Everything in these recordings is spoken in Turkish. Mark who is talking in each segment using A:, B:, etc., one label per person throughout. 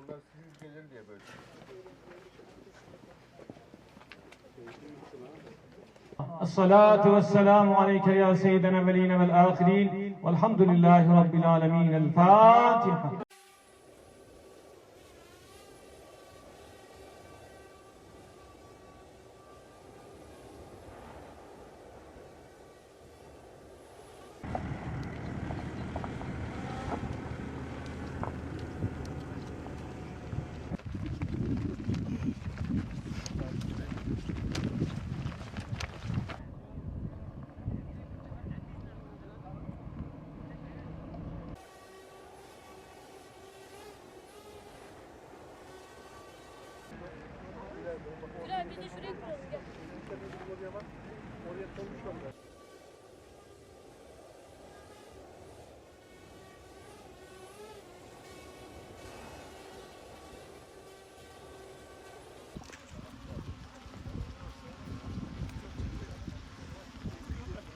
A: Onlar siz gelir diye böyle. الصلاة والسلام عليك يا سيدنا ولينا والآخرين والحمد لله رب العالمين الفاتحة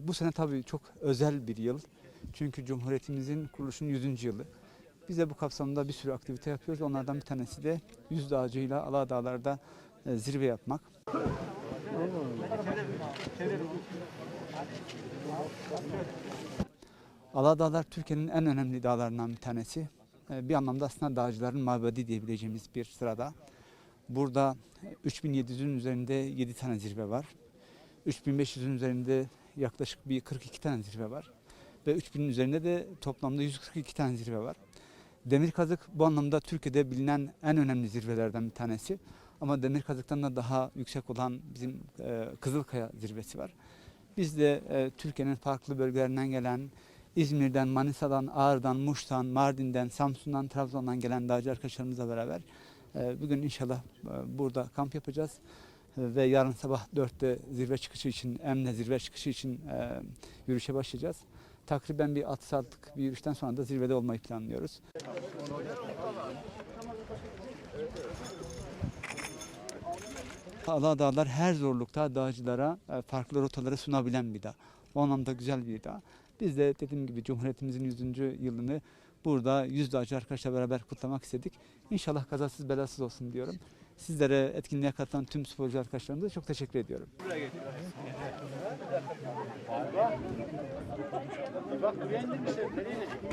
B: Bu sene tabii çok özel bir yıl. Çünkü Cumhuriyetimizin kuruluşunun 100. yılı. Biz de bu kapsamda bir sürü aktivite yapıyoruz. Onlardan bir tanesi de yüz dağcıyla Ala Dağlar'da zirve yapmak. Ala Dağlar Türkiye'nin en önemli dağlarından bir tanesi. E, Bir anlamda aslında dağcıların mabedi diyebileceğimiz bir sırada. Burada 3700'ün üzerinde 7 tane zirve var. 3500'ün üzerinde yaklaşık bir 42 tane zirve var. Ve 3000'in üzerinde de toplamda 142 tane zirve var. Demir Kazık bu anlamda Türkiye'de bilinen en önemli zirvelerden bir tanesi. Ama Demir Kazık'tan da daha yüksek olan bizim e, Kızılkaya zirvesi var. Biz de e, Türkiye'nin farklı bölgelerinden gelen İzmir'den, Manisa'dan, Ağrı'dan, Muş'tan, Mardin'den, Samsun'dan, Trabzon'dan gelen dağcı arkadaşlarımızla beraber e, bugün inşallah e, burada kamp yapacağız ve yarın sabah 4'te zirve çıkışı için, Emne zirve çıkışı için e, yürüyüşe başlayacağız. Takriben bir 6 saatlik bir yürüyüşten sonra da zirvede olmayı planlıyoruz. Ala Dağlar her zorlukta dağcılara e, farklı rotaları sunabilen bir dağ. O anlamda güzel bir dağ. Biz de dediğim gibi Cumhuriyetimizin 100. yılını burada 100 dağcı arkadaşlarla beraber kutlamak istedik. İnşallah kazasız belasız olsun diyorum. Sizlere etkinliğe katılan tüm sporcu arkadaşlarımıza çok teşekkür ediyorum.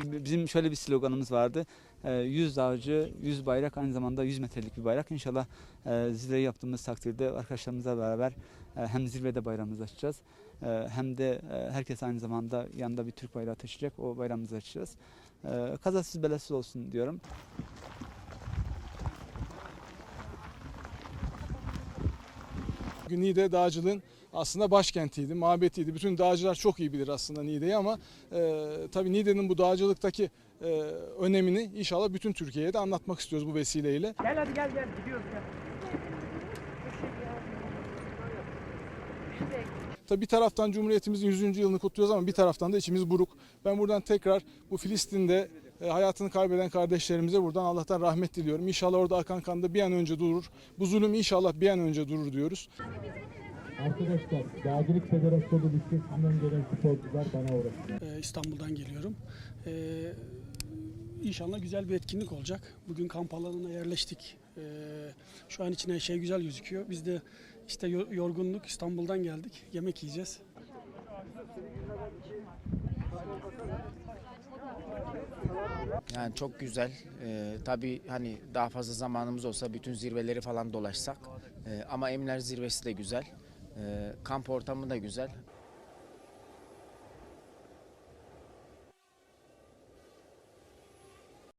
B: Bizim şöyle bir sloganımız vardı. Ee, 100 dağcı, 100 bayrak aynı zamanda 100 metrelik bir bayrak. İnşallah e, zirve yaptığımız takdirde arkadaşlarımızla beraber e, hem zirvede bayramımızı açacağız e, hem de herkes aynı zamanda yanında bir Türk bayrağı taşıyacak. O bayramımızı açacağız. Kazasız belasız olsun diyorum.
C: Bugün Niğde dağcılığın aslında başkentiydi, mabetiydi. Bütün dağcılar çok iyi bilir aslında Niğde'yi ama e, tabii Niğde'nin bu dağcılıktaki e, önemini inşallah bütün Türkiye'ye de anlatmak istiyoruz bu vesileyle.
D: Gel hadi gel gel gidiyoruz gel.
C: Tabii bir taraftan Cumhuriyetimizin 100. yılını kutluyoruz ama bir taraftan da içimiz buruk. Ben buradan tekrar bu Filistin'de hayatını kaybeden kardeşlerimize buradan Allah'tan rahmet diliyorum. İnşallah orada akan kan da bir an önce durur. Bu zulüm inşallah bir an önce durur diyoruz.
E: Arkadaşlar Dağcılık Federasyonu listesinden gelen sporcular bana uğraştı.
F: Ee, İstanbul'dan geliyorum. Ee, inşallah güzel bir etkinlik olacak. Bugün kamp alanına yerleştik. Ee, şu an için her şey güzel gözüküyor. Biz de işte yor- yorgunluk İstanbul'dan geldik. Yemek yiyeceğiz.
G: Yani çok güzel. Ee, tabii hani daha fazla zamanımız olsa bütün zirveleri falan dolaşsak. Ee, ama Emler zirvesi de güzel. Ee, kamp ortamı da güzel.